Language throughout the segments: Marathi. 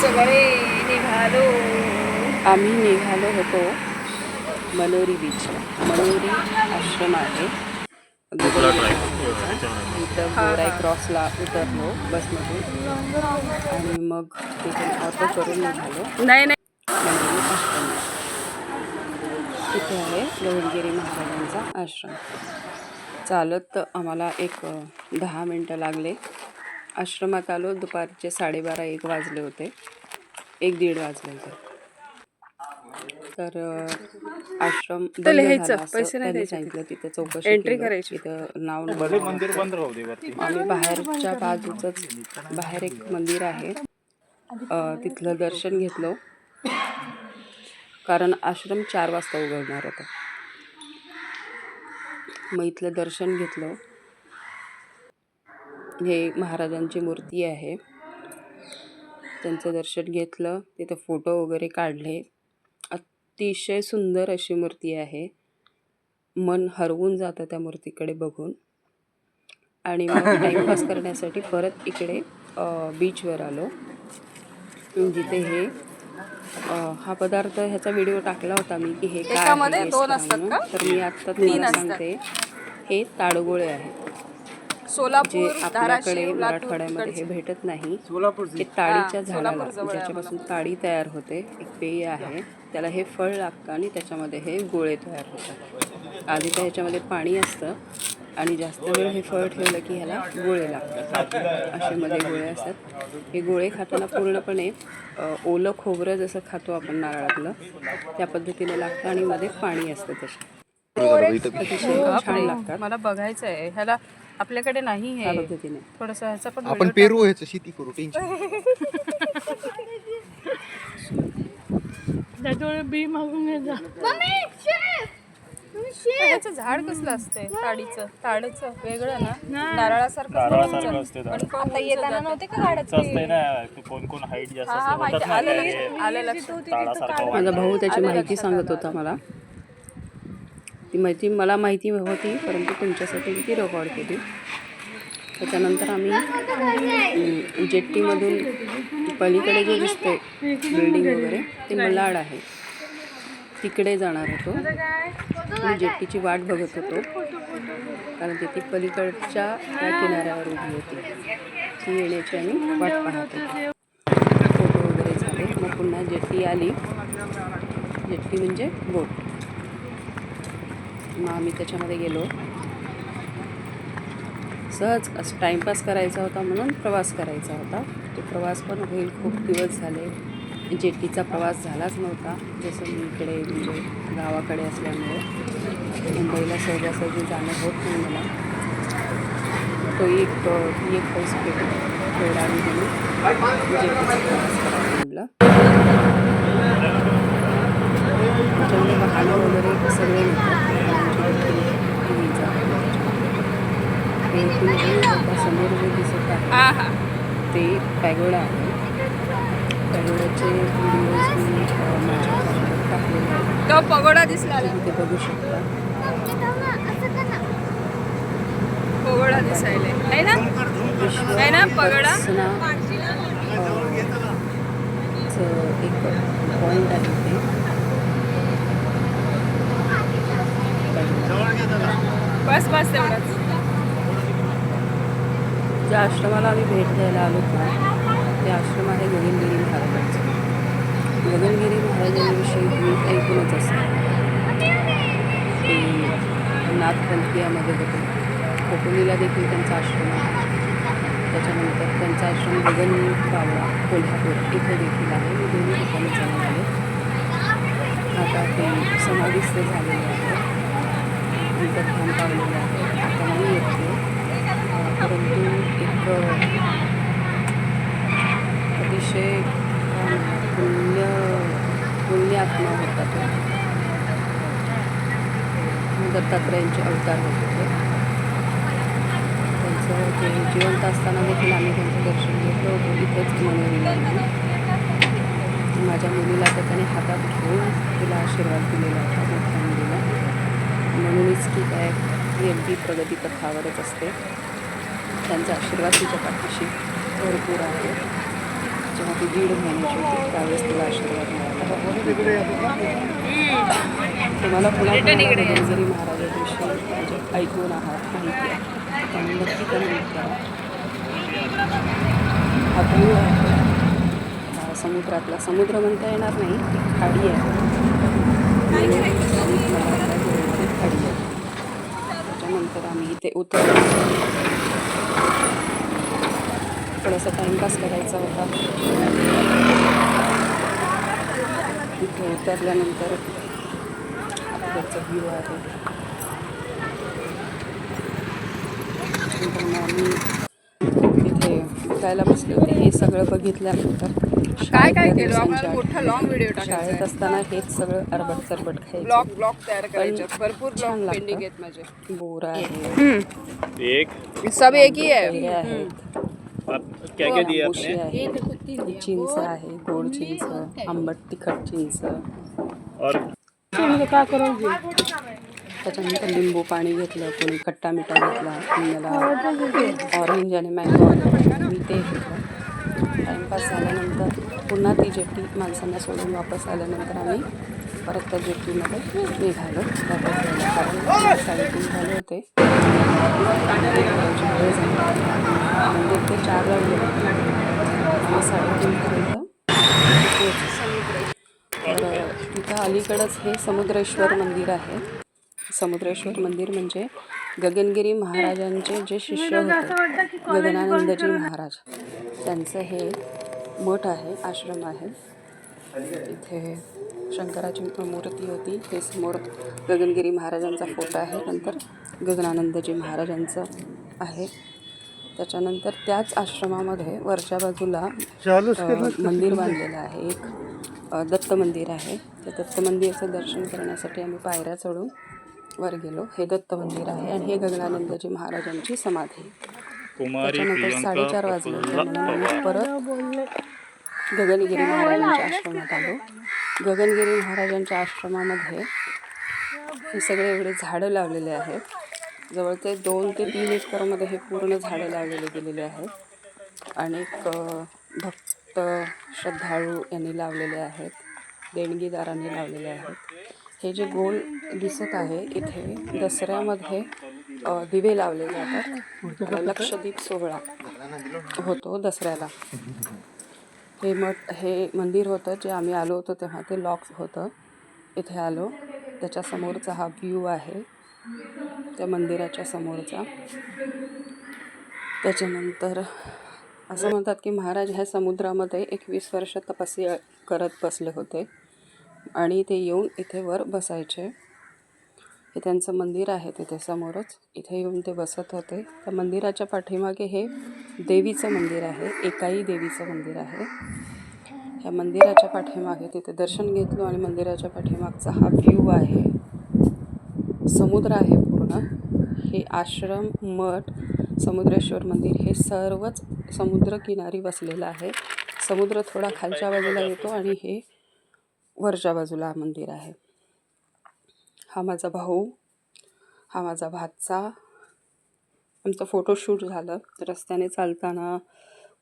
सगळे निघालो. आम्ही निघालो होतो मनोरी बीचला मनोरी आश्रम आहे. इथं गोराई क्रॉसला उतरलो बसमधून आणि मग तिथून ऑटो करून निघालो. नाही नाही. इथे आहे गवळगिरी महाराजांचा आश्रम. चालत आम्हाला एक दहा मिनटं लागले. आश्रमात आलो. दुपारचे साडेबारा एक वाजले होते. एक दीड वाजले होते तर आश्रम पैसे नाही सांगितलं. तिथं. चौकशी केलं. करायची. तिथं नाव मंदिर बंद आम्ही बाहेरच्या बाजूचंच बाहेर एक मंदिर आहे. अ, तिथलं दर्शन घेतलं. कारण आश्रम चार वाजता उघडणार होता. मग इथलं दर्शन घेतलं. हे महाराजांची मूर्ती आहे. त्यांचं दर्शन घेतलं. तिथं फोटो वगैरे काढले. अतिशय सुंदर अशी मूर्ती आहे. मन हरवून जातं त्या मूर्तीकडे बघून. आणि मग टाईमपास करण्यासाठी परत इकडे बीचवर आलो. जिथे हे हा पदार्थ ह्याचा व्हिडिओ टाकला होता मी की हे काय? तर मी आता तुम्हाला सांगते. हे ताडगोळे आहेत. जे सोलापूर आपल्याकडे मराठवाड्यामध्ये हे भेटत नाही. सोलापूर हे ताडीच्या हा, झाडाला ज्याच्यापासून ताडी तयार होते एक पेय आहे. त्याला हे फळ लागतं आणि त्याच्यामध्ये हे गोळे तयार होतात. आधी तर ह्याच्यामध्ये पाणी असतं आणि जास्त वेळ हे फळ ठेवलं की ह्याला गोळे लागतात. असे मध्ये गोळे असतात. हे गोळे खाताना पूर्णपणे ओलं खोबरं जसं खातो आपण नारळातलं त्या पद्धतीने लागतं आणि मध्ये पाणी असतं त्याच्यात. अतिशय छान लागतात. मला बघायचं आहे ह्याला आपल्याकडे नाही हे पद्धतीने थोडस ह्याचा पण आपण पेरू ह्याचं शेती करू टेन्शन ह्याचं झाड कसलं असते ताडीचं. ताडचं. वेगळं ना? नारळासारखं नारळासारखं असते पण कोण येताना नव्हते का असतंय ना तू कोण कोण हाईट जास्त माझा भाऊ त्याची माहिती सांगत होता मला. ती माहिती मला माहिती होती परंतु तुमच्यासाठी ती रेकॉर्ड केली. त्याच्यानंतर आम्ही जेट्टीमधून पलीकडे जे दिसते बिल्डिंग वगैरे ते मलाड आहे. तिकडे जाणार होतो. मी जेट्टीची वाट बघत होतो. कारण ते ती पलीकडच्या त्या किनाऱ्यावर उभी होती. ती येण्याची आम्ही वाट पाहत होतो. फोटो वगैरे झाले. मग पुन्हा जेट्टी आली. जेट्टी म्हणजे बोट मग आम्ही त्याच्यामध्ये गेलो. सहज असं टाईमपास करायचा होता म्हणून प्रवास करायचा होता. तो प्रवास पण होईल. खूप दिवस झाले. जेटीचा प्रवास झालाच नव्हता. जसं मी इकडे म्हणजे गावाकडे असल्यामुळे. मुंबईला सहजासहजी जाणं होत नाही मला. तो एक एक पैस तेवढा मी प्रवास करायला त्याच्यामुळे वगैरे सगळे समोर जे दिसत आहे. ते पॅगोडा आहे. पॅगोडाचे व्हिडिओज मी माझ्या टाकलेले तो पगोडा दिसला तुम्ही ते बघू शकता. पगोडा दिसायला आहे ना? आहे ना पगोडा? एक पॉईंट आहे ते. बस बस तेवढंच. ज्या आश्रमाला आम्ही भेट द्यायला आलो ना ते आश्रम आहे गगनगिरी महाराजांचं. गगनगिरी महाराजांविषयी तुम्ही ऐकूनच असाल ते नागपंथियामध्ये होते. खोपोलीला देखील त्यांचा आश्रम आहे. त्याच्यानंतर त्यांचा आश्रम गगन बावळा कोल्हापूर इथे देखील आहे. मी दोन्ही ठिकाणी जाऊन आले आता ते समाधीस्थ झालेले आहे अंतर्धान पावलेलं आहे. आता नाही येते. परंतु एक अतिशय पुण्य पुण्य पुण्यात्मा होता तो. दत्तात्रयांचे अवतार होते ते त्यांचं ते जिवंत असताना देखील आम्ही त्यांचं दर्शन घेतलं होतो. इथेच मनोरीला माझ्या मुलीला तर त्याने हातात घेऊन तिला आशीर्वाद दिलेला होता. म्हणूनच की काय ती अगदी प्रगती पथावरच असते. त्यांचा आशीर्वाद तिच्या पाठीशी भरपूर आहे. जेव्हा ती दीड महिन्याची होती त्यावेळेस तिला आशीर्वाद मिळाला. तुम्हाला पुन्हा महाराजांविषयी म्हणजे ऐकून आहात माहिती आहे. त्यामुळे नक्की कमेंट करा. हा हा समुद्रातला समुद्र म्हणता येणार नाही खाडी आहे. समुद्राला त्याच्यानंतर आम्ही इथे उतरलो. थोडासा टाईमपास करायचा होता. इथे उतरल्यानंतर आपल्याचा व्ह्यू आहे. आम्ही बघायला बसले होते हे सगळं बघितल्यानंतर. काय काय केलं? आम्हाला मोठा लॉंग व्हिडिओ शाळेत टाकायचा असताना हेच सगळं अरबट सरबट खायचं. ब्लॉग ब्लॉग तयार करायचे. भरपूर छान लागतं. पेंडिंग आहेत माझे. बोर आहे. एक. सब एक ही है क्या क्या दिया आपने? आहे. चिंच आहे गोड चिंच आंबट तिखट चिंच. और त्याच्यानंतर लिंबू पाणी घेतलं कोणी खट्टा मिठा घेतला मला ऑरेंज आणि मँगो मी ते घेतलं. टाईमपास झाल्यानंतर पुन्हा ती जेट्टी माणसांना सोडून वापस आल्यानंतर आम्ही परत त्या जेट्टीमध्ये निघालो. वापस कारण साडेतीन झाले होते. मंदिर ते चारला गेलो आम्ही साडेतीनपर्यंत. तर तिथं अलीकडंच हे समुद्रेश्वर मंदिर आहे. समुद्रेश्वर मंदिर म्हणजे गगनगिरी महाराजांचे जे शिष्य होते गगनानंदजी महाराज. त्यांचं हे मठ आहे आश्रम आहे. इथे शंकराची मूर्ती होती हे समोर गगनगिरी महाराजांचा फोटो आहे नंतर गगनानंदजी महाराजांचं आहे. त्याच्यानंतर त्याच आश्रमामध्ये वरच्या बाजूला मंदिर बांधलेलं आहे. एक दत्त मंदिर आहे. त्या दत्त मंदिराचं दर्शन करण्यासाठी आम्ही पायऱ्या चढून वर गेलो. हे दत्त मंदिर आहे आणि हे गगनानंदजी महाराजांची समाधी. त्याच्यानंतर साडेचार वाजले म्हणून आम्ही परत गगनगिरी महाराजांच्या आश्रमात आलो. गगनगिरी महाराजांच्या आश्रमामध्ये हे सगळे एवढे झाडं लावलेले आहेत. जवळ ते दोन ते तीन एकरमध्ये हे पूर्ण झाडं लावलेले गेलेले आहेत. अनेक भक्त श्रद्धाळू यांनी लावलेले आहेत. देणगीदारांनी लावलेले आहेत. हे जे गोल दिसत आहे इथे. दसऱ्यामध्ये दिवे लावले जातात. लक्षदीप सोहळा होतो दसऱ्याला. हे मठ हे मंदिर होतं जे आम्ही आलो होतो तेव्हा. ते लॉक होतं. इथे आलो. त्याच्या समोरचा हा व्ह्यू आहे. त्या मंदिराच्या समोरचा. त्याच्यानंतर असं म्हणतात की महाराज ह्या समुद्रामध्ये एकवीस वर्ष तपस्या करत बसले होते. आणि ते येऊन इथे वर बसायचे. हे त्यांचं मंदिर आहे तिथे समोरच इथे येऊन ते बसत होते. त्या मंदिराच्या पाठीमागे हे देवीचं मंदिर आहे. एकाई देवीचं मंदिर आहे. ह्या मंदिराच्या पाठीमागे तिथे दर्शन घेतलो आणि मंदिराच्या पाठीमागचा हा व्ह्यू आहे. समुद्र आहे पूर्ण. हे आश्रम मठ समुद्रेश्वर मंदिर हे सर्वच समुद्रकिनारी वसलेलं आहे. समुद्र थोडा खालच्या बाजूला येतो आणि हे वरच्या बाजूला मंदिर आहे. हा माझा भाऊ हा माझा भाचा. आमचं फोटोशूट झालं. रस्त्याने चालताना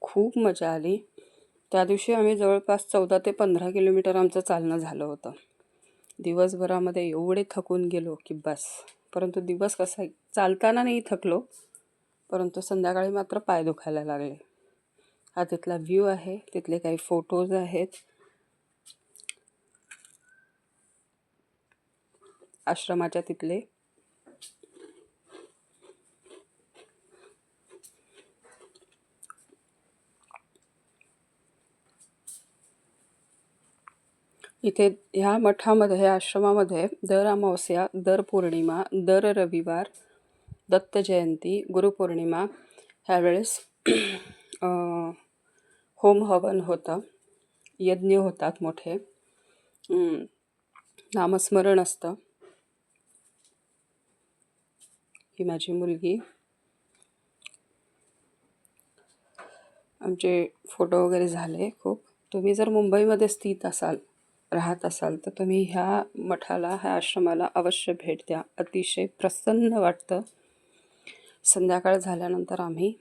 खूप मजा आली. त्या दिवशी आम्ही जवळपास चौदा ते पंधरा किलोमीटर आमचं चालणं झालं होतं. दिवसभरामध्ये एवढे थकून गेलो की बस. परंतु दिवस कसा चालताना नाही थकलो परंतु संध्याकाळी मात्र पाय दुखायला लागले. हा तिथला व्ह्यू आहे तिथले काही फोटोज आहेत. आश्रमाच्या तिथले. इथे ह्या मठामध्ये ह्या आश्रमामध्ये दर अमावस्या दर पौर्णिमा दर रविवार दत्त जयंती गुरुपौर्णिमा ह्यावेळेस होम हवन होतं यज्ञ होतात मोठे. नामस्मरण असतं. ही माझी मुलगी आमचे फोटो वगैरे झाले खूप. तुम्ही जर मुंबईमध्ये स्थित असाल राहत असाल तर तुम्ही ह्या मठाला ह्या आश्रमाला अवश्य भेट द्या. अतिशय प्रसन्न वाटतं. संध्याकाळ झाल्यानंतर आम्ही